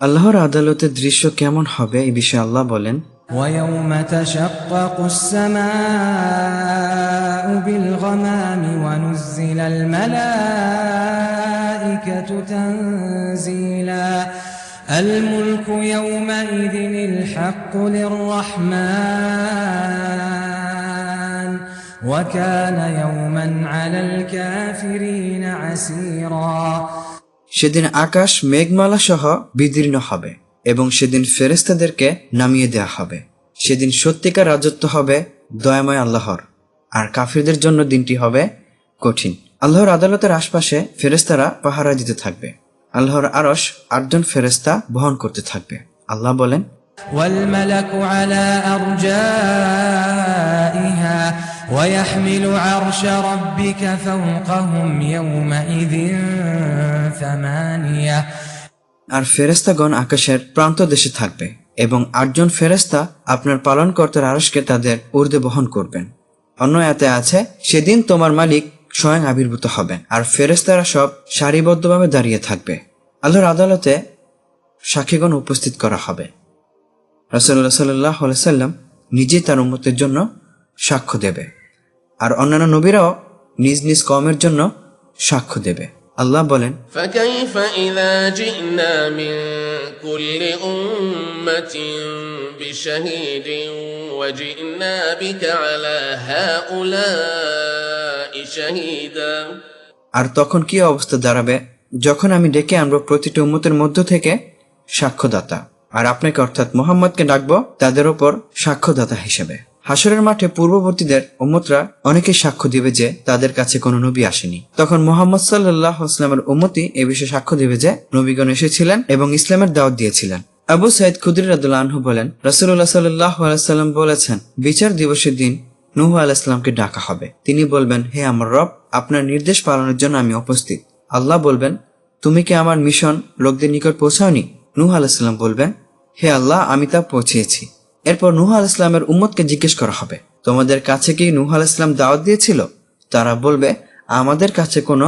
আল্লাহর আদালতের দৃশ্য কেমন হবে এই বিষয়ে আল্লাহ বলেন ويوم تشقق السماء بالغمام ونزل الملائكة تنزيلا الملك يومئذ الحق للرحمن وكان يوما على الكافرين عسيرا সেদিন আকাশ মেঘমালা সহ বিদীর্ণ হবে এবং সেদিন ফেরেস্তাদেরকে নামিয়ে দেয়া হবে সেদিন সত্যিকার রাজত্ব হবে দয়াময় আল্লাহর আর কাফিরদের জন্য দিনটি হবে কঠিন আল্লাহর আদালতের আশপাশে ফেরেস্তারা পাহারা দিতে থাকবে আল্লাহর আরশ আটজন ফেরেস্তা বহন করতে থাকবে আল্লাহ বলেন والملك على أرجائها ويحمل عرش ربك فوقهم يومئذ ثمانية আর ফেরেস্তাগণ আকাশের প্রান্ত দেশে থাকবে এবং আটজন ফেরেস্তা আপনার পালনকর্তার আরশকে তাদের ঊর্ধ্বে বহন করবেন অন্য এতে আছে সেদিন তোমার মালিক স্বয়ং আবির্ভূত হবেন আর ফেরেস্তারা সব সারিবদ্ধভাবে দাঁড়িয়ে থাকবে আল্লাহর আদালতে সাক্ষীগণ উপস্থিত করা হবে রাসুল্লাহ সাল্লাহ সাল্লাম নিজেই তার উন্মতের জন্য সাক্ষ্য দেবে আর অন্যান্য নবীরাও নিজ নিজ কমের জন্য সাক্ষ্য দেবে আল্লাহ বলেন فكيف إذا جئنا من كل أمة بشهيد وجئنا بك على هؤلاء شهيدا আর তখন কি অবস্থা দাঁড়াবে যখন আমি ডেকে আনবো প্রতিটি উম্মতের মধ্য থেকে সাক্ষ্যদাতা আর আপনাকে অর্থাৎ মোহাম্মদকে ডাকবো তাদের ওপর সাক্ষ্যদাতা হিসেবে হাসরের মাঠে পূর্ববর্তীদের উম্মতরা অনেকেই সাক্ষ্য দিবে যে তাদের কাছে কোনো নবী আসেনি। তখন মোহাম্মদ সাল্লাহ ইসলামের উম্মতি এ বিষয়ে সাক্ষ্য দিবে যে নবীগণ এসেছিলেন এবং ইসলামের দাওয়াত দিয়েছিলেন। আবু সাইদ রাদুল্লাহ আনহু বলেন রাসুল্লাহ সাল্লাহ আলাইসাল্লাম বলেছেন, বিচার দিবসের দিন নুহ আলাইসলামকে ডাকা হবে। তিনি বলবেন, হে আমার রব, আপনার নির্দেশ পালনের জন্য আমি উপস্থিত। আল্লাহ বলবেন, তুমি কি আমার মিশন লোকদের নিকট পৌঁছাওনি? নুহ আলাইসাল্লাম বলবেন, হে আল্লাহ, আমি তা পৌঁছিয়েছি এরপর নুহ আলাইসলামের উম্মতকে জিজ্ঞেস করা হবে, তোমাদের কাছে কি নুহ আলাইসলাম দাওয়াত দিয়েছিল? তারা বলবে, আমাদের কাছে কোনো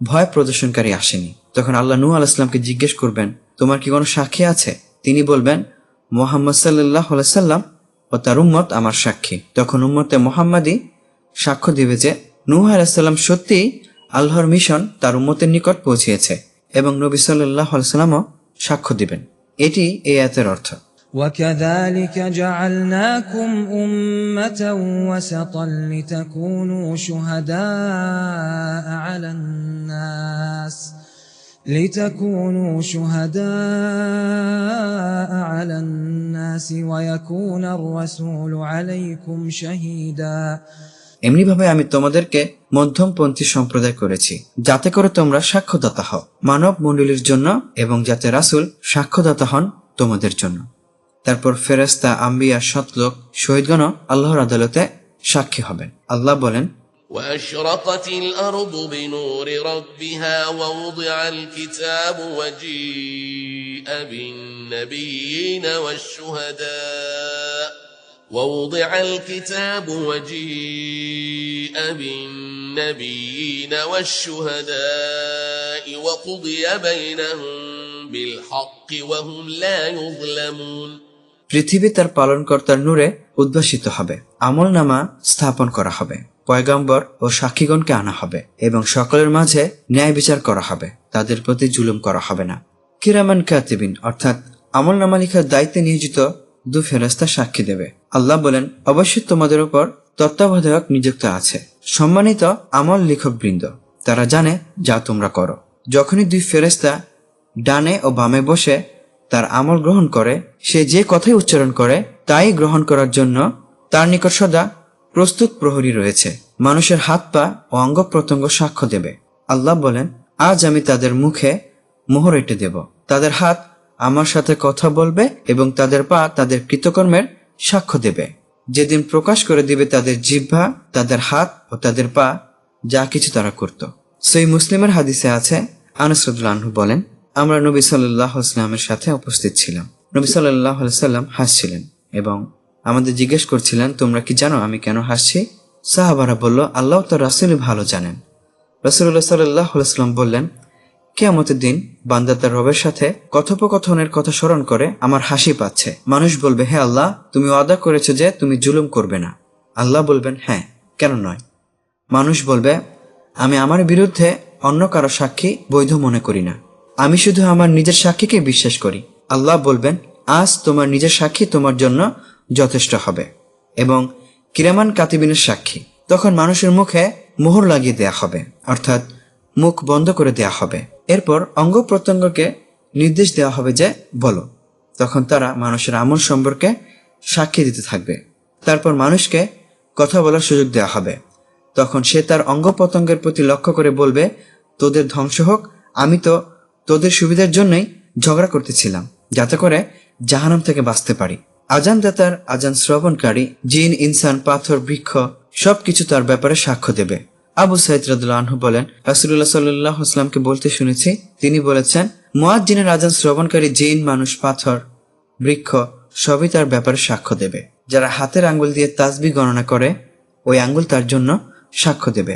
ভয় প্রদর্শনকারী আসেনি। তখন আল্লাহ নুহ আলাইসলামকে জিজ্ঞেস করবেন, তোমার কি কোনো সাক্ষী আছে? তিনি বলবেন, মোহাম্মদ সাল্লাহ সাল্লাম ও তার উম্মত আমার সাক্ষী। তখন উম্মতে মোহাম্মদই সাক্ষ্য দিবে যে নূহ আলাইসাল্লাম সত্যিই আল্লাহর মিশন তার উম্মতের নিকট পৌঁছিয়েছে এবং নবী সাল্লাহ সাল্লামও সাক্ষ্য দিবেন। এটি এই আয়াতের অর্থ। وكذلك جعلناكم أمة وسطا لتكونوا شهداء على الناس لتكونوا شهداء على الناس ويكون الرسول عليكم شهيدا এমনিভাবে আমি তোমাদেরকে মধ্যমপন্থী সম্প্রদায় করেছি যাতে করে তোমরা সাক্ষ্যদাতা হও মানব মণ্ডলীর জন্য এবং যাতে রাসূল সাক্ষ্যদাতা হন তোমাদের জন্য তারপর ফেরেস্তা আম্বিয়া সতলোক শহীদগণ আল্লাহর আদালতে সাক্ষী হবেন আল্লাহ বলেন وأشرقت الأرض بنور ربها ووضع الكتاب وجيء بالنبيين والشهداء ووضع الكتاب وجيء بالنبيين والشهداء وقضي بينهم بالحق وهم لا يظلمون পৃথিবী তার পালনকর্তার নূরে উদ্ভাসিত হবে। আমল নামা স্থাপন করা হবে। পয়গাম্বর ও সাক্ষীগণকে আনা হবে এবং সকলের মাঝে ন্যায় বিচার করা হবে। তাদের প্রতি জুলুম করা হবে না। কিরামান কাতিবিন, অর্থাৎ আমল নামা লিখার দায়িত্বে নিয়োজিত দু ফেরস্তা সাক্ষী দেবে। আল্লাহ বলেন, অবশ্যই তোমাদের উপর তত্ত্বাবধায়ক নিযুক্ত আছে। সম্মানিত আমল লেখক বৃন্দ তারা জানে যা তোমরা করো। যখনই দুই ফেরেস্তা ডানে ও বামে বসে তার আমল গ্রহণ করে, সে যে কথাই উচ্চারণ করে, তাই গ্রহণ করার জন্য তার নিকট সদা প্রস্তুত প্রহরী রয়েছে। মানুষের হাত পা ও অঙ্গ প্রত্যঙ্গ সাক্ষ্য দেবে। আল্লাহ বলেন, আজ আমি তাদের মুখে মোহর এঁটে দেব। তাদের হাত আমার সাথে কথা বলবে এবং তাদের পা তাদের কৃতকর্মের সাক্ষ্য দেবে। যেদিন প্রকাশ করে দিবে তাদের জিহ্বা, তাদের হাত ও তাদের পা, যা কিছু তারা করত। সেই মুসলিমের হাদিসে আছে আনসরুল্লাহ বলেন আমরা নবী সাল্লাহ ইসলামের সাথে উপস্থিত ছিলাম। নবী সাল্লাহ সাল্লাম হাসছিলেন এবং আমাদের জিজ্ঞেস করছিলেন, তোমরা কি জানো আমি কেন হাসছি? সাহাবারা বলল, আল্লাহ তো রাসুলই ভালো জানেন। রসুল্লাহ সাল্লাহ সাল্লাম বললেন, কেয়ামতের দিন বান্দা তার রবের সাথে কথোপকথনের কথা স্মরণ করে আমার হাসি পাচ্ছে। মানুষ বলবে, হে আল্লাহ, তুমি ওয়াদা করেছ যে তুমি জুলুম করবে না। আল্লাহ বলবেন হ্যাঁ কেন নয়? মানুষ বলবে, আমি আমার বিরুদ্ধে অন্য কারও সাক্ষী বৈধ মনে করি না। আমি শুধু আমার নিজের সাক্ষীকে বিশ্বাস করি। আল্লাহ বলবেন, আজ তোমার নিজের সাক্ষী তোমার জন্য যথেষ্ট হবে। এবং কিরামান কাতিবিনের সাক্ষী, তখন মানুষের মুখে মোহর লাগিয়ে দেয়া হবে, অর্থাৎ মুখ বন্ধ করে দেয়া হবে। এরপর অঙ্গ প্রত্যঙ্গকে নির্দেশ দেওয়া হবে যে, বলো। তখন তারা মানুষের আমল সম্পর্কে সাক্ষী দিতে থাকবে। তারপর মানুষকে কথা বলার সুযোগ দেওয়া হবে। তখন সে তার অঙ্গ প্রত্যঙ্গের প্রতি লক্ষ্য করে বলবে, তোদের ধ্বংস হোক, আমি তো তোদের সুবিধার জন্যই ঝগড়া করতেছিলাম, যাতে করে জাহানাম থেকে বাঁচতে পারি। আজান দাতার আজান শ্রবণকারী, জিন, ইনসান, পাথর, বৃক্ষ, সবকিছু তার ব্যাপারে সাক্ষ্য দেবে। আবু সাইদ আনহু বলেন রাসুল্লাহ সাল্লাহ বলতে শুনেছি, তিনি বলেছেন মুয়াজ্জিনের আজান শ্রবণকারী জিন, মানুষ, পাথর, বৃক্ষ, সবই তার ব্যাপারে সাক্ষ্য দেবে। যারা হাতের আঙ্গুল দিয়ে তাজবি গণনা করে, ওই আঙ্গুল তার জন্য সাক্ষ্য দেবে।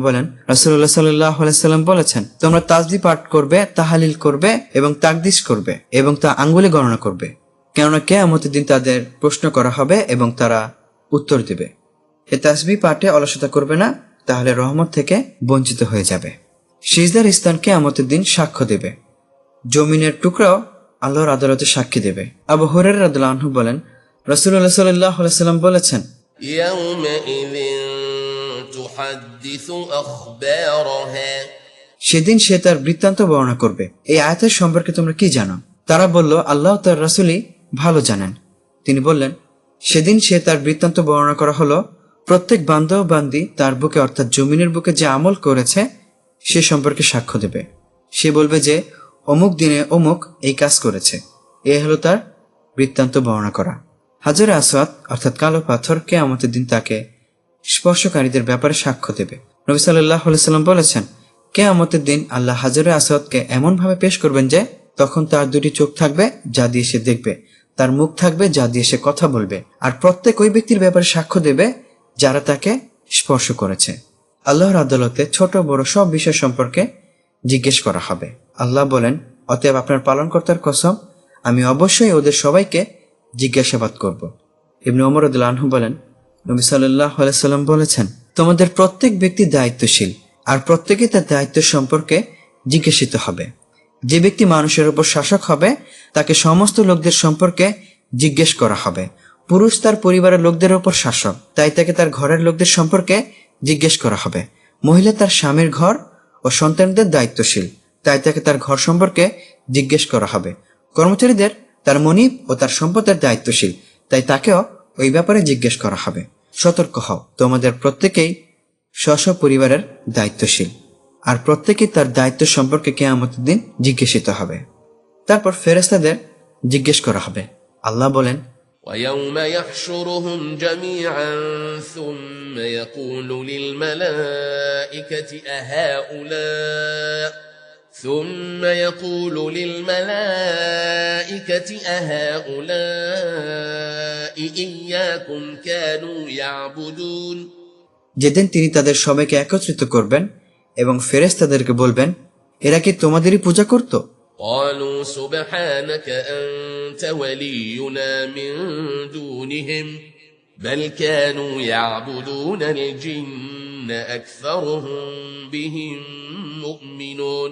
বলেন সাল্লাহ বলেছেন, তোমরা তাজদি পাঠ করবে, তাহালিল করবে এবং তাকদিস করবে এবং তা আঙ্গুলে গণনা করবে। কেননা দিন তাদের প্রশ্ন করা হবে এবং তারা উত্তর দেবে। এ তাসবি পাঠে অলসতা করবে না, তাহলে রহমত থেকে বঞ্চিত হয়ে যাবে। সিজদার ইস্তানকে আমতের দিন সাক্ষ্য দেবে। জমিনের টুকরাও আল্লাহর আদালতে সাক্ষী দেবে। আবু হরের রাদুল্লাহ বলেন রসুল্লাহ সাল্লাম বলেছেন সেদিন সে তার বৃত্তান্ত বর্ণনা করবে। এই আয়াতের সম্পর্কে তোমরা কি জানো? তারা বলল, আল্লাহ তার রাসুলই ভালো জানেন। তিনি বললেন, সেদিন সে তার বৃত্তান্ত বর্ণনা করা হলো, প্রত্যেক বান্ধব বান্দি তার বুকে অর্থাৎ জমিনের বুকে যে আমল করেছে, সে সম্পর্কে সাক্ষ্য দেবে। সে বলবে যে, অমুক দিনে অমুক এই কাজ করেছে। এ হলো তার বৃত্তান্ত বর্ণনা করা। হাজারে আসওয়াত, অর্থাৎ কালো পাথরকে আমাদের দিন তাকে স্পর্শকারীদের ব্যাপারে সাক্ষ্য দেবে। নবী সাল্লাহ সাল্লাম বলেছেন, কেয়ামতের দিন আল্লাহ হাজারে আসাদকে এমনভাবে পেশ করবেন যে, তখন তার দুটি চোখ থাকবে যা দিয়ে সে দেখবে, তার মুখ থাকবে যা দিয়ে সে কথা বলবে, আর প্রত্যেক ওই ব্যক্তির ব্যাপারে সাক্ষ্য দেবে যারা তাকে স্পর্শ করেছে। আল্লাহর আদালতে ছোট, বড় সব বিষয় সম্পর্কে জিজ্ঞেস করা হবে। আল্লাহ বলেন, অতএব আপনার পালনকর্তার কসম, আমি অবশ্যই ওদের সবাইকে জিজ্ঞাসাবাদ করব। ইবনে ওমর আনহু বলেন নবী সাল্লাহ সাল্লাম বলেছেন, তোমাদের প্রত্যেক ব্যক্তি দায়িত্বশীল, আর প্রত্যেকে তার দায়িত্ব সম্পর্কে জিজ্ঞাসিত হবে। যে ব্যক্তি মানুষের উপর শাসক হবে, তাকে সমস্ত লোকদের সম্পর্কে জিজ্ঞেস করা হবে। পুরুষ তার পরিবারের লোকদের উপর শাসক, তাই তাকে তার ঘরের লোকদের সম্পর্কে জিজ্ঞেস করা হবে। মহিলা তার স্বামীর ঘর ও সন্তানদের দায়িত্বশীল, তাই তাকে তার ঘর সম্পর্কে জিজ্ঞেস করা হবে। কর্মচারীদের তার মনিব ও তার সম্পদের দায়িত্বশীল, তাই তাকেও ওই ব্যাপারে জিজ্ঞেস করা হবে। সতর্ক হও তোমাদের প্রত্যেকেই স্ব স্ব পরিবারের দায়িত্বশীল আর প্রত্যেকেই তার দায়িত্ব সম্পর্কে কেয়ামতের দিন জিজ্ঞাসিত হবে তারপর ফেরেস্তাদের জিজ্ঞেস করা হবে আল্লাহ বলেন ويوم يحشرهم جميعا ثم يقول للملائكة أهؤلاء ثم يقول للملائكة أهؤلاء إياكم كانوا يعبدون যেদিন তিনি তাদের সবাইকে একত্রিত করবেন এবং ফেরেস্তাদেরকে বলবেন এরা কি তোমাদেরই পূজা করতো قالوا سبحانك أنت ولينا من دونهم بل كانوا يعبدون الجن أكثرهم بهم مؤمنون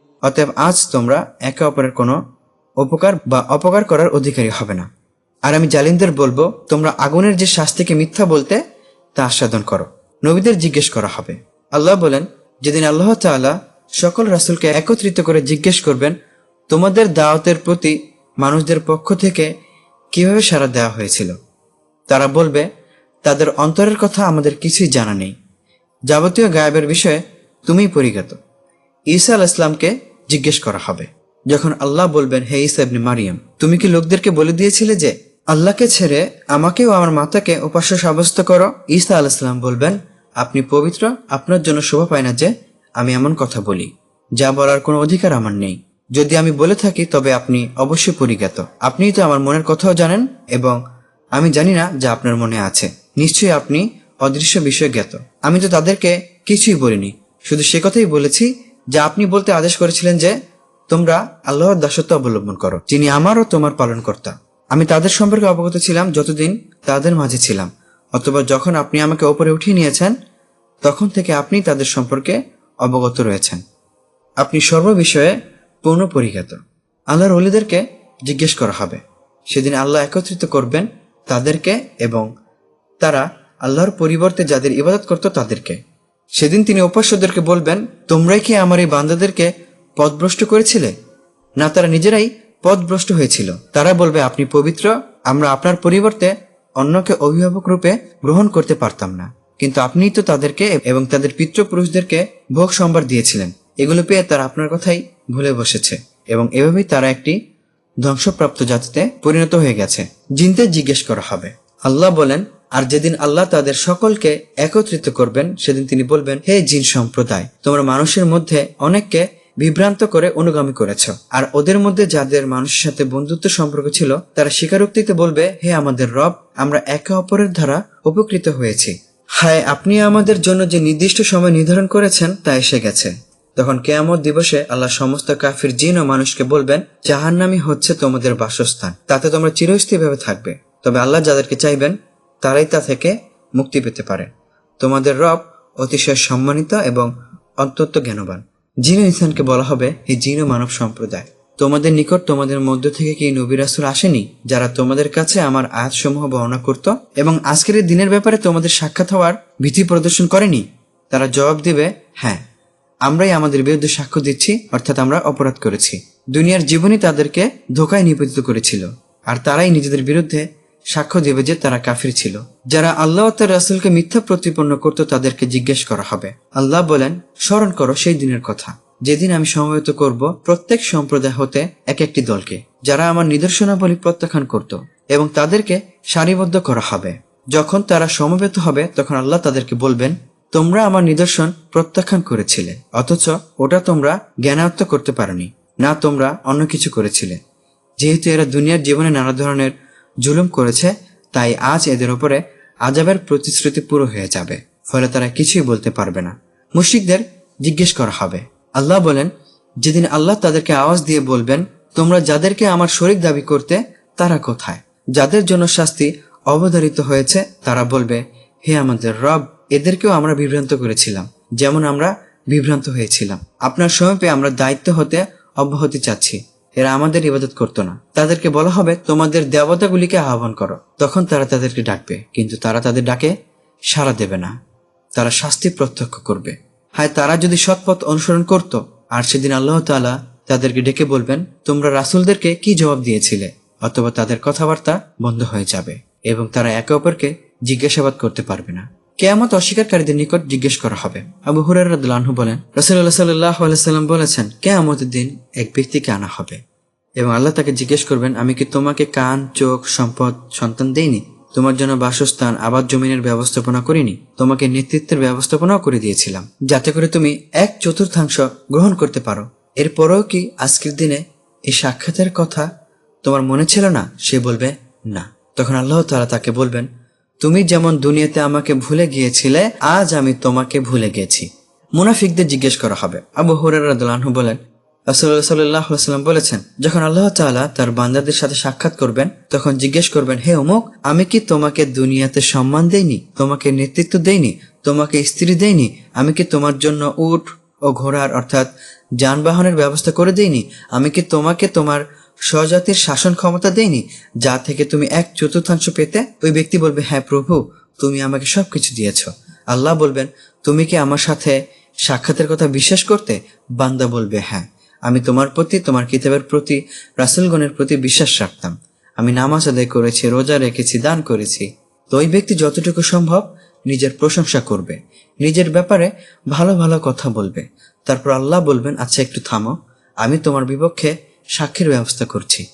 অতএব আজ তোমরা একে অপরের কোনো উপকার বা অপকার করার অধিকারী হবে না। আর আমি জালিমদের বলব, তোমরা আগুনের যে শাস্তিকে মিথ্যা বলতে তা আস্বাদন করো। নবীদের জিজ্ঞেস করা হবে। আল্লাহ বলেন, যেদিন আল্লাহ তাআলা সকল রাসুলকে একত্রিত করে জিজ্ঞেস করবেন, তোমাদের দাওয়াতের প্রতি মানুষদের পক্ষ থেকে কীভাবে সাড়া দেওয়া হয়েছিল? তারা বলবে, তাদের অন্তরের কথা আমাদের কিছুই জানা নেই। যাবতীয় গায়েবের বিষয়ে তুমিই পরিজ্ঞাত। ঈসা আল ইসলামকে জিজ্ঞেস করা হবে। যখন আল্লাহ বলবেন, হে ইসা মারিয়াম, তুমি কি লোকদেরকে বলে দিয়েছিলে যে, আল্লাহকে ছেড়ে আমাকেও আমার মাতাকে উপাস্য সাব্যস্ত করো? ঈসা আলাইসাল্লাম বলবেন, আপনি পবিত্র, আপনার জন্য শোভা পায় না যে, আমি এমন কথা বলি, যা বলার কোনো অধিকার আমার নেই। যদি আমি বলে থাকি, তবে আপনি অবশ্যই পরিজ্ঞাত। আপনিই তো আমার মনের কথাও জানেন এবং আমি জানি না যা আপনার মনে আছে। নিশ্চয়ই আপনি অদৃশ্য বিষয় জ্ঞাত আমি তো তাদেরকে কিছুই বলিনি। শুধু সে কথাই বলেছি যা আপনি বলতে আদেশ করেছিলেন যে তোমরা আল্লাহর দাসত্ব অবলম্বন করো, যিনি আমারও তোমার পালনকর্তা। আমি তাদের সম্পর্কে অবগত ছিলাম যতদিন তাদের মাঝে ছিলাম। অথবা যখন আপনি আমাকে ওপরে উঠিয়ে নিয়েছেন, তখন থেকে আপনি তাদের সম্পর্কে অবগত রয়েছেন। আপনি সর্ববিষয়ে পূর্ণ পরিজ্ঞাত। আল্লাহর অলিদেরকে জিজ্ঞেস করা হবে। সেদিন আল্লাহ একত্রিত করবেন তাদেরকে এবং তারা আল্লাহর পরিবর্তে যাদের ইবাদত করত তাদেরকে। সেদিন তিনি উপাস্যদেরকে বলবেন, তোমরাই কি আমার এই বান্দাদেরকে পথভ্রষ্ট করেছিলে? না, তারা নিজেরাই পথভ্রষ্ট হয়েছিল। তারা বলবে, আপনি পবিত্র, আমরা আপনার পরিবর্তে অন্যকে অভিভাবক রূপে গ্রহণ করতে পারতাম না। কিন্তু আপনিই তো তাদেরকে এবং তাদের পিতৃপুরুষদেরকে ভোগ সম্ভার দিয়েছিলেন। এগুলো পেয়ে তারা আপনার কথাই ভুলে বসেছে এবং এভাবেই তারা একটি ধ্বংসপ্রাপ্ত জাতিতে পরিণত হয়ে গেছে। জিনদের জিজ্ঞেস করা হবে। আল্লাহ বলেন আর যেদিন আল্লাহ তাদের সকলকে একত্রিত করবেন, সেদিন তিনি বলবেন, হে জিন সম্প্রদায়, তোমরা মানুষের মধ্যে অনেককে বিভ্রান্ত করে অনুগামী করেছ। আর ওদের মধ্যে যাদের মানুষের সাথে বন্ধুত্ব সম্পর্ক ছিল, তারা স্বীকারোক্তিতে বলবে, হে আমাদের রব, আমরা একে অপরের দ্বারা উপকৃত হয়েছি। হায়, আপনি আমাদের জন্য যে নির্দিষ্ট সময় নির্ধারণ করেছেন, তা এসে গেছে। তখন কেয়ামত দিবসে আল্লাহ সমস্ত কাফির, জিন ও মানুষকে বলবেন, জাহান্নামি হচ্ছে তোমাদের বাসস্থান। তাতে তোমরা চিরস্থায়ীভাবে থাকবে। তবে আল্লাহ যাদেরকে চাইবেন তারাই তা থেকে মুক্তি পেতে পারে। তোমাদের রব অতিশয় সম্মানিত এবং অত্যন্ত জ্ঞানবান। জিন ইনসানকে বলা হবে এই জিন মানব সম্প্রদায়, তোমাদের নিকট তোমাদের মধ্য থেকে কি নবী রাসূল আসেনি, যারা তোমাদের কাছে আমার আয়াতসমূহ বর্ণনা করত এবং আজকের দিনের ব্যাপারে তোমাদের সাক্ষাৎ হওয়ার ভীতি প্রদর্শন করেনি? তারা জবাব দিবে হ্যাঁ। আমরাই আমাদের বিরুদ্ধে সাক্ষ্য দিচ্ছি, অর্থাৎ আমরা অপরাধ করেছি। দুনিয়ার জীবনই তাদেরকে ধোকায় নিবেদিত করেছিল, আর তারাই নিজেদের বিরুদ্ধে সাক্ষ্য দেবে যে তারা কাফির ছিল। যারা আল্লাহ তার রাসুলকে মিথ্যা প্রতিপন্ন করত, তাদেরকে জিজ্ঞেস করা হবে। আল্লাহ বলেন, স্মরণ করো সেই দিনের কথা। যেদিন আমি সমবেত করব, প্রত্যেক সম্প্রদায় হতে এক একটি দলকে, যারা আমার নিদর্শনাবলী প্রত্যাখ্যান করত, এবং তাদেরকে সারিবদ্ধ করা হবে। যখন তারা সমবেত হবে, তখন আল্লাহ তাদেরকে বলবেন, তোমরা আমার নিদর্শন প্রত্যাখ্যান করেছিলে, অথচ ওটা তোমরা জ্ঞানায়ত্ত করতে পারোনি। না, তোমরা অন্য কিছু করেছিলে। যেহেতু এরা দুনিয়ার জীবনে নানা ধরনের জুলুম করেছে, তাই আজ এদের উপরে আজাবের প্রতিশ্রুতি পুরো হয়ে যাবে, ফলে তারা কিছুই বলতে পারবে না। মুশরিকদের জিজ্ঞেস করা হবে। আল্লাহ বলেন, যেদিন আল্লাহ তাদেরকে আওয়াজ দিয়ে বলবেন, তোমরা যাদেরকে আমার শরিক দাবি করতে, তারা কোথায়? যাদের জন্য শাস্তি অবধারিত হয়েছে, তারা বলবে, হে আমাদের রব, এদেরকেও আমরা বিভ্রান্ত করেছিলাম, যেমন আমরা বিভ্রান্ত হয়েছিলাম। আপনার সমীপে আমরা দায়িত্ব হতে অব্যাহতি চাচ্ছি। এরা আমাদের ইবাদত করতো না। তাদেরকে বলা হবে, তোমাদের দেবতাগুলিকে আহ্বান করো। তখন তারা তাদেরকে ডাকবে, কিন্তু তারা তাদের ডাকে সাড়া দেবে না। তারা শাস্তি প্রত্যক্ষ করবে। হায়, তারা যদি সৎপথ অনুসরণ করত, আর সেদিন আল্লাহ তাআলা তাদেরকে ডেকে বলবেন, তোমরা রাসূলদেরকে কি জবাব দিয়েছিলে? অথবা তাদের কথাবার্তা বন্ধ হয়ে যাবে এবং তারা একে অপরকে জিজ্ঞাসাবাদ করতে পারবে না। কেয়ামত অস্বীকারীদের নিকট জিজ্ঞেস করা হবে। আবু হুরারু বলেন রসুল্লাহ সাল্লাহ আলাইসাল্লাম বলেছেন, কেয়ামতের দিন এক ব্যক্তিকে আনা হবে। এবং আল্লাহ তাকে জিজ্ঞেস করবেন, আমি কি তোমাকে কান, চোখ, সম্পদ, সন্তান দেইনি? তোমার জন্য বাসস্থান, আবাদ জমিনের ব্যবস্থাপনা করিনি? তোমাকে নেতৃত্বের ব্যবস্থাপনাও করে দিয়েছিলাম। যাতে করে তুমি এক চতুর্থাংশ গ্রহণ করতে পারো। এরপরেও কি আজকের দিনে এই সাক্ষাতের কথা তোমার মনে ছিল না? সে বলবে, না। তখন আল্লাহ তাআলা তাকে বলবেন তুমি যেমন দুনিয়াতে আমাকে ভুলে গিয়েছিলে, আজ আমি তোমাকে ভুলে গেছি। মুনাফিকদের জিজ্ঞেস করা হবে। আবু হুরারু বলেন আলাইহি বলেছেন, যখন আল্লাহ তাআলা তার বান্দাদের সাথে সাক্ষাৎ করবেন, তখন জিজ্ঞেস করবেন, হে অমুক, আমি কি তোমাকে দুনিয়াতে সম্মান দেইনি? তোমাকে নেতৃত্ব দেইনি? তোমাকে স্ত্রী দেইনি? আমি কি তোমার জন্য উট ও ঘোড়ার অর্থাৎ যানবাহনের ব্যবস্থা করে দেইনি? আমি কি তোমাকে তোমার স্বজাতির শাসন ক্ষমতা দেইনি যা থেকে তুমি এক চতুর্থাংশ পেতে ওই ব্যক্তি বলবে হ্যাঁ প্রভু, তুমি আমাকে সবকিছু দিয়েছ। আল্লাহ বলবেন, তুমি কি আমার সাথে সাক্ষাতের কথা বিশ্বাস করতে? বান্দা বলবে হ্যাঁ। আমি তোমার প্রতি, তোমার কিতাবের প্রতি, রাসুলগণের প্রতি বিশ্বাস রাখতাম। আমি নামাজ আদায় করেছি, রোজা রেখেছি, দান করেছি। তো ওই ব্যক্তি যতটুকু সম্ভব নিজের প্রশংসা করবে। নিজের ব্যাপারে ভালো ভালো কথা বলবে। তারপর আল্লাহ বলবেন আচ্ছা একটু থামো। আমি তোমার বিপক্ষে সাক্ষীর ব্যবস্থা করছি।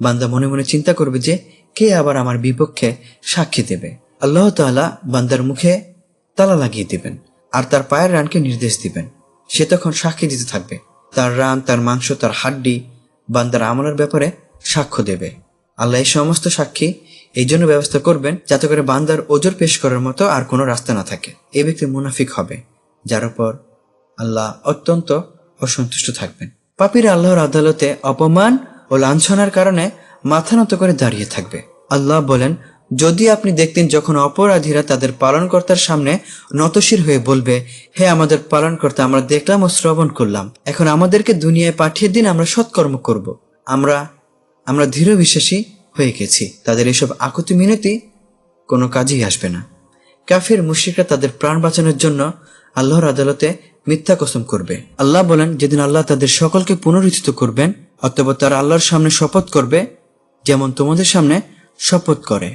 বান্দা মনে মনে চিন্তা করবে যে, কে আবার আমার বিপক্ষে সাক্ষী দেবে। আল্লাহ তাআলা বান্দার মুখে তালা লাগিয়ে দিবেন আর তার পায়ের রানকে নির্দেশ দিবেন। সে তখন সাক্ষী দিতে থাকবে। তার রান, তার মাংস, তার হাড্ডি বান্দার আমলের ব্যাপারে সাক্ষ্য দেবে। আল্লাহ এই সমস্ত সাক্ষী এই জন্য ব্যবস্থা করবেন যাতে করে বান্দার ওজোর পেশ করার মতো আর কোনো রাস্তা না থাকে। এ ব্যক্তি মুনাফিক হবে, যার উপর আল্লাহ অত্যন্ত অসন্তুষ্ট থাকবেন। পাপীরা আল্লাহর আদালতে অপমান ও লাঞ্ছনার কারণে মাথা নত করে দাঁড়িয়ে থাকবে। আল্লাহ বলেন, যদি আপনি দেখতেন যখন অপরাধীরা তাদের পালনকর্তার সামনে নতশির হয়ে বলবে, হে আমাদের পালনকর্তা, আমরা দেখলাম ও শ্রবণ করলাম। এখন আমাদেরকে দুনিয়ায় পাঠিয়ে দিন, আমরা সৎকর্ম করব। আমরা আমরা দৃঢ় বিশ্বাসী হয়ে গেছি। তাদের এসব আকুতি মিনতি কোনো কাজেই আসবে না। কাফির মুশিকরা তাদের প্রাণ বাঁচানোর জন্য আল্লাহর আদালতে মিথ্যা কসম করবে। আল্লাহ বলেন, যেদিন আল্লাহ তাদের সকলকে পুনরুত্থিত করবেন অতঃপর তারা আল্লাহর সামনে শপথ করবে, যেমন তোমাদের সামনে শপথ করে।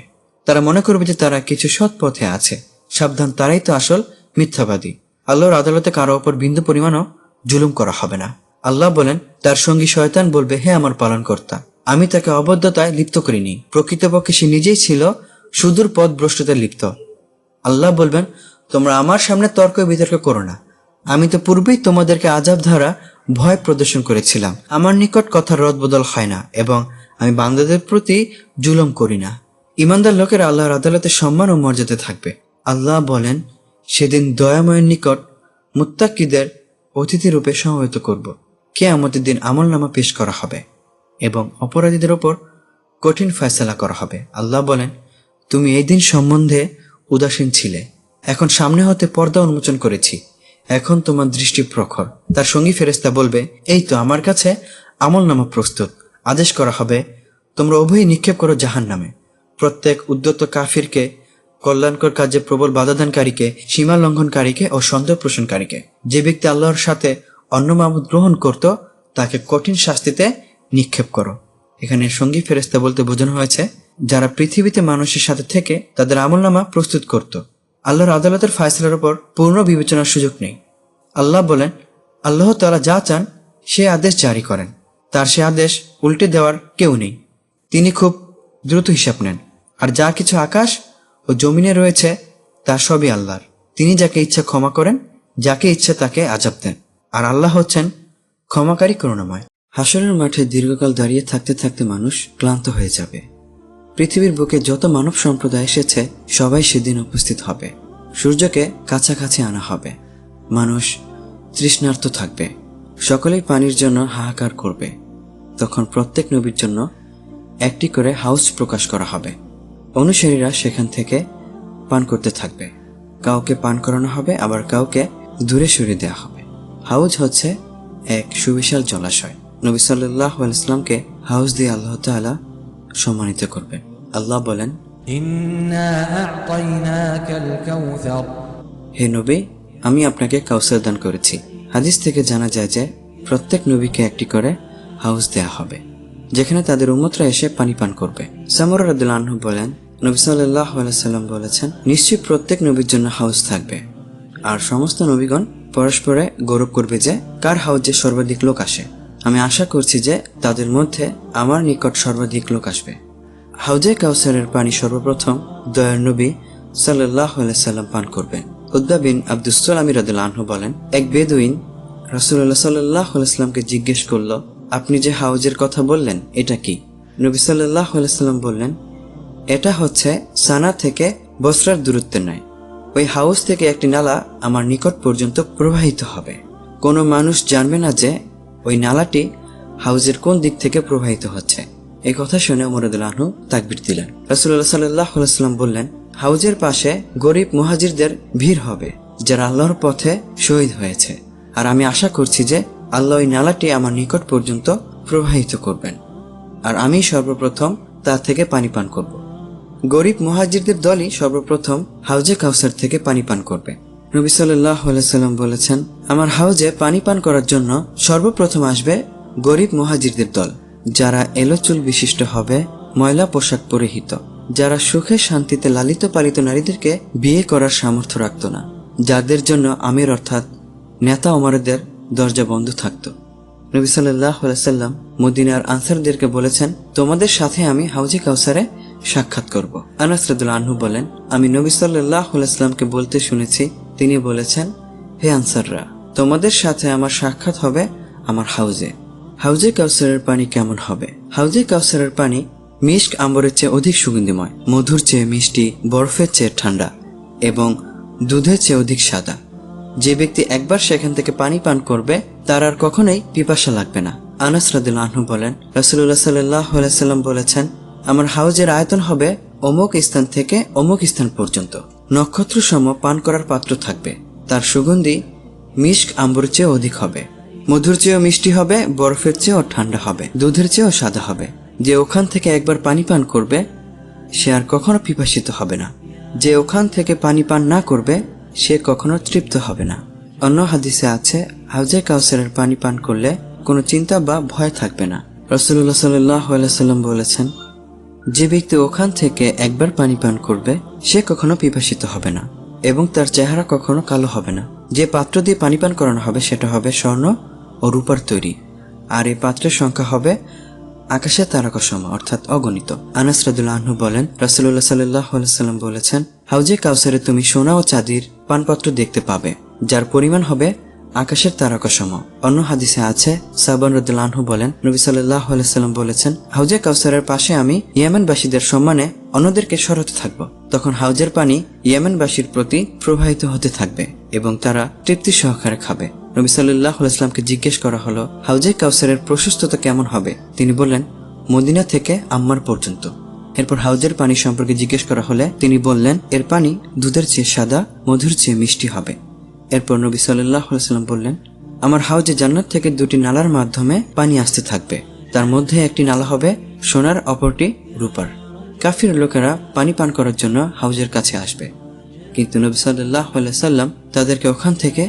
তারা মনে করবে যে তারা কিছু সৎ পথে আছে। সাবধান, তারাই তো আসল মিথ্যাবাদী। আল্লাহর আদালতে কারও ওপর বিন্দু পরিমাণও জুলুম করা হবে না। আল্লাহ বলেন, তার সঙ্গী শয়তান বলবে, হে আমার পালনকর্তা, আমি তাকে অবদ্ধতায় লিপ্ত করিনি। প্রকৃতপক্ষে সে নিজেই ছিল সুদূর পথ ভ্রষ্টতায় লিপ্ত। আল্লাহ বলবেন, তোমরা আমার সামনে তর্ক বিতর্ক করো না। আমি তো পূর্বেই তোমাদেরকে আজাব ধারা, ভয় প্রদর্শন করেছিলাম। আমার নিকট কথার রদবদল হয় না এবং আমি বান্দাদের প্রতি জুলম করি না। ইমানদার লোকের আল্লাহর আদালতে সম্মান ও মর্যাদা থাকবে। আল্লাহ বলেন, সেদিন দয়াময়ের নিকট মুত্তাকিদের অতিথি রূপে সমবেত করব। কে আমাদের দিন আমল নামা পেশ করা হবে এবং অপরাধীদের ওপর কঠিন ফয়সালা করা হবে। আল্লাহ বলেন, তুমি এই দিন সম্বন্ধে উদাসীন ছিলে। এখন সামনে হতে পর্দা উন্মোচন করেছি। এখন তোমার দৃষ্টি প্রখর। তার সঙ্গী ফেরেস্তা বলবে, এই তো আমার কাছে আমল নামা প্রস্তুত। আদেশ করা হবে, তোমরা উভয়ই নিক্ষেপ করো জাহান নামে প্রত্যেক উদ্যত কাফিরকে, কল্যাণকর কাজে প্রবল বাধাদানকারীকে সীমা লঙ্ঘনকারীকে ও সন্দেহ পোষণকারীকে। যে ব্যক্তি আল্লাহর সাথে অন্য মামুদ গ্রহণ করত, তাকে কঠিন শাস্তিতে নিক্ষেপ করো। এখানে সঙ্গী ফেরেস্তা বলতে বোঝানো হয়েছে, যারা পৃথিবীতে মানুষের সাথে থেকে তাদের আমলনামা প্রস্তুত করত। আল্লাহর আদালতের ফায়সলার উপর পূর্ণ বিবেচনার সুযোগ নেই। আল্লাহ বলেন, আল্লাহ তালা যা চান, সে আদেশ জারি করেন। তার সে আদেশ উল্টে দেওয়ার কেউ নেই। তিনি খুব দ্রুত হিসাব নেন। আর যা কিছু আকাশ ও জমিনে রয়েছে, তা সবই আল্লাহর। তিনি যাকে ইচ্ছা ক্ষমা করেন, যাকে ইচ্ছা তাকে আজাব দেন। আর আল্লাহ হচ্ছেন ক্ষমাকারী করুণাময়। হাসরের মাঠে দীর্ঘকাল দাঁড়িয়ে থাকতে থাকতে মানুষ ক্লান্ত হয়ে যাবে। পৃথিবীর বুকে যত মানব সম্প্রদায় এসেছে, সবাই সেদিন উপস্থিত হবে। সূর্যকে কাছাকাছি আনা হবে। মানুষ তৃষ্ণার্ত থাকবে। সকলেই পানির জন্য হাহাকার করবে। তখন প্রত্যেক নবীর জন্য একটি করে হাউস প্রকাশ করা হবে। অনুসারীরা সেখান থেকে পান করতে থাকবে। কাউকে পান করানো হবে, আবার কাউকে দূরে সরিয়ে দেওয়া হবে। হাউজ হচ্ছে এক সুবিশাল জলাশয়। নবী সাল্লাহ ইসলামকে হাউস দিয়ে আল্লাহ তাআলা সম্মানিত করবেন আল্লাহ বলেন হে নবী আমি আপনাকে কাউসার দান করেছি। হাদিস থেকে জানা যায় যে প্রত্যেক নবীকে একটি করে হাউস দেয়া হবে যেখানে তাদের উমতরা এসে পানি পান করবে। সামর আনহু বলেন নবী সাল্লাম বলেছেন নিশ্চয়ই প্রত্যেক নবীর জন্য হাউস থাকবে। আর সমস্ত নবীগণ পরস্পরে গৌরব করবে যে কার হাউজে সর্বাধিক লোক আসে। আমি আশা করছি যে তাদের মধ্যে আমার নিকট সর্বাধিক লোক আসবে। হাউজে কাউসারের পানি সর্বপ্রথম দয়ার নবী সাল্লাহ সাল্লাম পান করবেন। উদ্দা বিন আব্দুসালাম রাদুল্লাহ বলেন, এক বেদুইন রাসুল্লাহ সাল্লাহ জিজ্ঞেস করল, আপনি যে হাউজের কথা বললেন, এটা কি? নবী সাল্লাহ সাল্লাম বললেন, এটা হচ্ছে সানা থেকে বসরার দূরত্বে নয়। ওই হাউস থেকে একটি নালা আমার নিকট পর্যন্ত প্রবাহিত হবে। কোনো মানুষ জানবে না যে ওই নালাটি হাউজের কোন দিক থেকে প্রবাহিত হচ্ছে। এই কথা শুনে মরদুল্লাহু তাকবির দিলেন। রাসুল্লাহ সাল্লাহ সাল্লাম বললেন, হাউজের পাশে গরিব মহাজিরদের ভিড় হবে, যারা আল্লাহর পথে শহীদ হয়েছে। আর আমি আশা করছি যে আল্লাহ ওই নালাটি আমার নিকট পর্যন্ত প্রবাহিত করবেন। আর আমি সর্বপ্রথম তা থেকে পানি পান করব। গরিব মহাজিরদের দলই সর্বপ্রথম হাউজে কাউসার থেকে পানি পান করবে। নবী সাল্লাম বলেছেন, আমার হাউজে পানি পান করার জন্য সর্বপ্রথম আসবে গরিব মুহাজিরদের দল, যারা এলোচুল বিশিষ্ট হবে, ময়লা পোশাক পরিহিত, যারা সুখে শান্তিতে লালিত পালিত নারীদেরকে বিয়ে করার সামর্থ্য রাখত না, যাদের জন্য আমির অর্থাৎ নেতা অমরদের দরজা বন্ধ থাকত। নবী সাল্লাম মদিনার আনসারদেরকে বলেছেন, তোমাদের সাথে আমি হাউজে কাউসারে সাক্ষাৎ করব। আনাস রাদুল্লাহ আনহু বলেন, আমি নবী সাল্লাহ সাল্লামকে বলতে শুনেছি তিনি বলেছেন, হে আনসাররা, তোমাদের সাথে আমার সাক্ষাৎ হবে আমার হাউজে। হাউজে কাউসারের পানি কেমন হবে? হাউজে কাউসারের পানি মিষ্ক আম্বরের চেয়ে অধিক সুগন্ধিময়, মধুর চেয়ে মিষ্টি, বরফের চেয়ে ঠান্ডা এবং দুধের চেয়ে অধিক সাদা। যে ব্যক্তি একবার সেখান থেকে পানি পান করবে, তার আর কখনোই পিপাসা লাগবে না। আনাস রাদিল বলেন রসুল্লাহ সাল্লাহ সাল্লাম বলেছেন, আমার হাউজের আয়তন হবে অমুক স্থান থেকে অমুক স্থান পর্যন্ত। নক্ষত্র সম পান করার পাত্র থাকবে। তার সুগন্ধি মিষ্ক আম্বর চেয়ে অধিক হবে। মধুর চেয়েও মিষ্টি হবে, বরফের চেয়েও ঠান্ডা হবে, দুধের চেয়েও সাদা হবে। যে ওখান থেকে একবার পানি পান করবে, সে আর কখনো পিপাসিত হবে না। যে ওখান থেকে পানি পান না করবে, সে কখনো তৃপ্ত হবে না। অন্য হাদিসে আছে হাউজে কাউসারের পানি পান করলে কোনো চিন্তা বা ভয় থাকবে না। রসুল্লাহ সাল্লাম বলেছেন যে ব্যক্তি ওখান থেকে একবার পানি পান করবে, সে কখনো পিপাসিত হবে না, এবং তার চেহারা কখনো কালো হবে না। যে পাত্র দিয়ে পানি পান করানো হবে, সেটা হবে স্বর্ণ ও রূপার তৈরি। আর এই পাত্রের সংখ্যা হবে আকাশের তারকাসম, অর্থাৎ অগণিত। আনাস রাদুল্লাহ আহ্ন বলেন রাসুল্লাহ সাল্লাহ সাল্লাম বলেছেন হাউজে কাউসারে তুমি সোনা ও চাঁদির পানপত্র দেখতে পাবে, যার পরিমাণ হবে আকাশের তারকাসম অন্য হাদিসে আছে, সাবান রদুল্লাহ বলেন, নবী সাল্লাম বলেছেন হাউজে কাউসারের পাশে আমি ইয়েমেনবাসীদের সম্মানে অন্যদেরকে সরাতে থাকব। তখন হাউজের পানি ইয়েমেনবাসীর প্রতি প্রবাহিত হতে থাকবে এবং তারা তৃপ্তি সহকারে খাবে। নবী সাল্লাহ জিজ্ঞেস করা হলো হাউজে কাউসারের প্রশস্ততা কেমন হবে? তিনি বললেন, মদিনা থেকে আম্মার পর্যন্ত। এরপর হাউজের পানি সম্পর্কে জিজ্ঞেস করা হলে তিনি বললেন, এর পানি দুধের চেয়ে সাদা, মধুর চেয়ে মিষ্টি হবে। এরপর নবী সাল্লাহ সাল্লাম বললেন, আমার হাউজে জান্নাত থেকে দুটি নালার মাধ্যমে পানি আসতে থাকবে। তার মধ্যে একটি নালা হবে সোনার, অপরটি রূপার। কাফির লোকেরা পানি পান করার জন্য হাউজের কাছে আসবে। কিন্তু নবী সাল্লাহ সাল্লাম তাদেরকে ওখান থেকে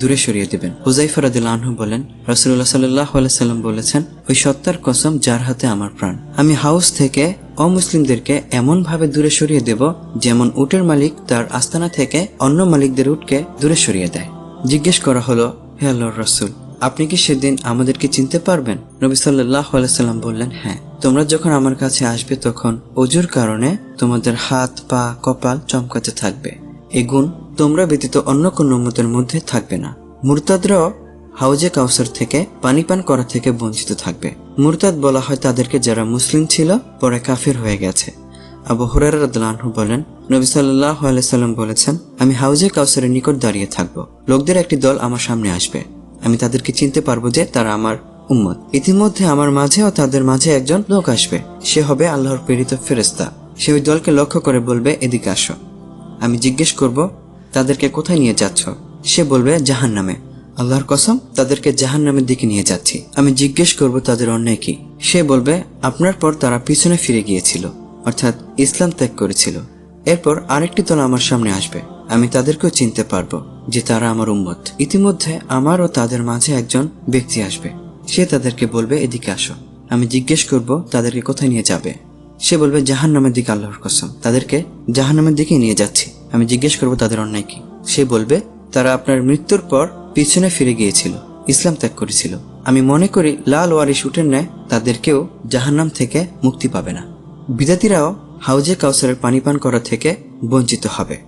দূরে সরিয়ে দেবেন। হুজাইফরাদিল আনহু বলেন রসুল্লাহ সাল্লাহ সাল্লাম বলেছেন, ওই সত্তার কসম যার হাতে আমার প্রাণ। আমি হাউস থেকে অমুসলিমদেরকে এমন ভাবে দূরে সরিয়ে দেব যেমন উটের মালিক তার আস্তানা থেকে অন্য মালিকদের উটকে দূরে সরিয়ে দেয়। জিজ্ঞেস করা হলো, হে আল্লাহর রসুল, আপনি কি সেদিন আমাদেরকে চিনতে পারবেন? নবী সাল্লাহ সাল্লাম বললেন হ্যাঁ তোমরা যখন আমার কাছে আসবে তখন অজুর কারণে তোমাদের হাত, পা, কপাল চমকাতে থাকবে। এ গুণ তোমরা ব্যতীত অন্য কোন উম্মতের মধ্যে থাকবে না। মুরতাদরাও হাউজে কাউসার থেকে পানি পান করা থেকে বঞ্চিত থাকবে। মুরতাদ বলা হয় তাদেরকে যারা মুসলিম ছিল, পরে কাফির হয়ে গেছে। আবু হুরার রাদলানহু বলেন, নবী সাল্লাহ সাল্লাম বলেছেন, আমি হাউজে কাউসারের নিকট দাঁড়িয়ে থাকব। লোকদের একটি দল আমার সামনে আসবে। আমি তাদেরকে চিনতে পারব যে তারা আমার উম্মত। ইতিমধ্যে আমার মাঝে ও তাদের মাঝে একজন লোক আসবে। সে হবে আল্লাহর প্রেরিত ফেরেস্তা সে ওই দলকে লক্ষ্য করে বলবে, এদিকে আসো। আমি জিজ্ঞেস করব, তাদেরকে কোথায় নিয়ে যাচ্ছ? সে বলবে জাহান নামে আল্লাহর কসম, তাদেরকে জাহান নামের দিকে নিয়ে যাচ্ছি। আমি জিজ্ঞেস করব, তাদের অন্যায় কি? সে বলবে, আপনার পর তারা পিছনে ফিরে গিয়েছিল, অর্থাৎ ইসলাম ত্যাগ করেছিল। এরপর আরেকটি দল আমার সামনে আসবে। আমি তাদেরকেও চিনতে পারব যে তারা আমার উম্মত। ইতিমধ্যে আমার ও তাদের মাঝে একজন ব্যক্তি আসবে। সে তাদেরকে বলবে, এদিকে আসো। আমি জিজ্ঞেস করব, তাদেরকে কোথায় নিয়ে যাবে? সে বলবে জাহান নামের দিকে আল্লাহর কসম, তাদেরকে জাহান নামের দিকে নিয়ে যাচ্ছি। আমি জিজ্ঞেস করব, তাদের অন্যায় কি? সে বলবে, তারা আপনার মৃত্যুর পর পিছনে ফিরে গিয়েছিল, ইসলাম ত্যাগ করেছিল। আমি মনে করি লাল ওয়ারিশ উঠের ন্যায় তাদেরকেও জাহান্নাম থেকে মুক্তি পাবে না। বিদাতিরাও হাউজে কাউসারের পানি পান করা থেকে বঞ্চিত হবে।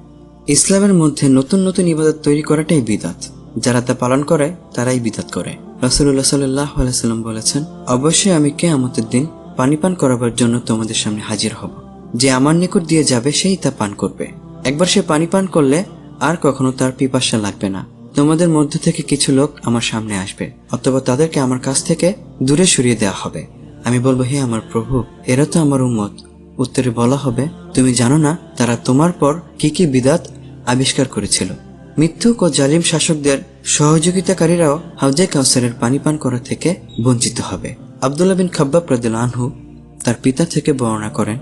ইসলামের মধ্যে নতুন নতুন ইবাদত তৈরি করাটাই বিদাত। যারা তা পালন করে, তারাই বিদাত করে। রাসুল্লাহ সাল্লাহ আলাইসাল্লাম বলেছেন, অবশ্যই আমি কেয়ামতের দিন পানি পান করাবার জন্য তোমাদের সামনে হাজির হব। যে আমার নিকট দিয়ে যাবে, সেই তা পান করবে। একবার সে পানি পান করলে আর কখনো তার পিপাসা লাগবে না। তোমাদের মধ্য থেকে কিছু লোক আমার সামনে আসবে, অথবা তাদেরকে আমার কাছ থেকে দূরে সরিয়ে দেওয়া হবে। আমি বলব, হে আমার প্রভু, এরা তো আমার উম্মত। উত্তরে বলা হবে, তুমি জানো না তারা তোমার পর কি কি বিদাত আবিষ্কার করেছিল। মিথ্যুক ও জালিম শাসকদের সহযোগিতাকারীরাও হাউজে কাউসারের পানি পান করা থেকে বঞ্চিত হবে। আবদুল্লাহ বিন খাব্বাব রাদিল আনহু তার পিতা থেকে বর্ণনা করেন।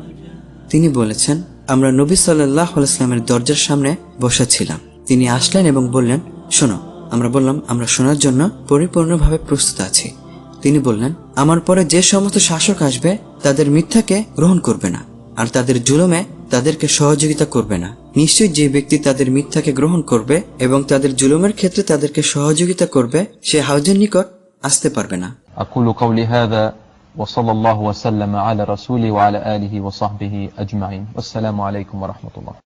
তিনি বলেছেন, আমরা নবী সাল্লাহ আলাইসলামের দরজার সামনে বসা ছিলাম। তিনি আসলেন এবং বললেন শোনো আমরা বললাম আমরা শোনার জন্য পরিপূর্ণভাবে প্রস্তুত আছি তিনি বললেন আমার পরে যে সমস্ত শাসক আসবে তাদের মিথ্যাকে গ্রহণ করবে না আর তাদের জুলুমে তাদেরকে সহযোগিতা করবে না নিশ্চয়ই যে ব্যক্তি তাদের মিথ্যাকে গ্রহণ করবে এবং তাদের জুলুমের ক্ষেত্রে তাদেরকে সহযোগিতা করবে সে হাউজের নিকট আসতে পারবে না أقول قولي هذا وصلى الله وسلم على رسوله وعلى آله وصحبه أجمعين والسلام عليكم ورحمة الله